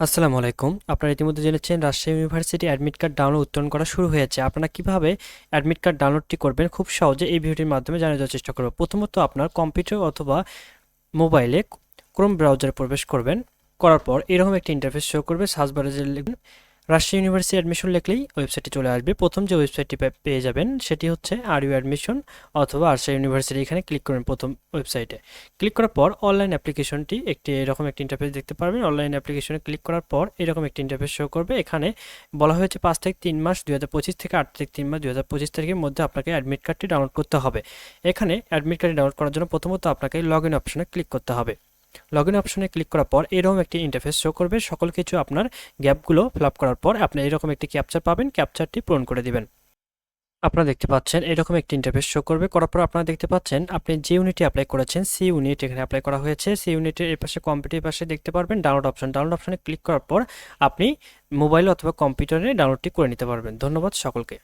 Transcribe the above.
আসসালামু আলাইকুম। আপনারা ইতিমধ্যে জেনেছেন Rajshahi university admit card download উত্তোলন করা শুরু হয়েছে। আপনারা কীভাবে অ্যাডমিট কার্ড ডাউনলোডটি করবেন? খুব সহজে এই ভিডিওটির মাধ্যমে জানিয়ে যাওয়ার চেষ্টা করব। প্রথমত আপনার কম্পিউটার অথবা মোবাইলে ক্রোম ব্রাউজারে প্রবেশ করবেন। করার পর এরকম একটি ইন্টারফেস শো করবে। সার্চ বারে লিখবেন রাজশাহী ইউনিভার্সিটি অ্যাডমিশন লিখলেই ওয়েবসাইটটি চলে আসবে। প্রথম যে ওয়েবসাইটটি পেয়ে যাবেন সেটি হচ্ছে আর ইউ অ্যাডমিশন অথবা রাজশাহী ইউনিভার্সিটি এখানে ক্লিক করবেন প্রথম ওয়েবসাইটে ক্লিক করার পর অনলাইন অ্যাপ্লিকেশনটি একটি এরকম একটি ইন্টারফেস দেখতে পারবেন। অনলাইন অ্যাপ্লিকেশনে ক্লিক করার পর এরকম একটি ইন্টারফেস শো করবে। এখানে বলা হয়েছে পাঁচ থেকে তিন মাস দুই হাজার পঁচিশ থেকে আট থেকে তিন মাস দুই হাজার পঁচিশ তারিখের মধ্যে আপনাকে অ্যাডমিট কার্ডটি ডাউনলোড করতে হবে। এখানে অ্যাডমিট কার্ডটি ডাউনলোড করার জন্য প্রথমত আপনাকে লগ ইন অপশনে ক্লিক করতে হবে। লগ ইন অপশনে ক্লিক করার পর এরকম একটি ইন্টারফেস শো করবে। সকল কিছু আপনার গ্যাপগুলো ফিল আপ করার পর আপনি এরকম একটি ক্যাপচার পাবেন। ক্যাপচারটি পূরণ করে দিবেন। আপনারা দেখতে পাচ্ছেন এরকম একটি ইন্টারফেস শো করবে। করার পর আপনারা দেখতে পাচ্ছেন আপনি যে ইউনিটে অ্যাপ্লাই করেছেন, সি ইউনিট এখানে অ্যাপ্লাই করা হয়েছে। সি ইউনিটের এর পাশে কম্পিউটার পাশে দেখতে পারবেন ডাউনলোড অপশন ডাউনলোড অপশনে ক্লিক করার পর আপনি মোবাইল অথবা কম্পিউটারে ডাউনলোডটি করে নিতে পারবেন। ধন্যবাদ সকলকে।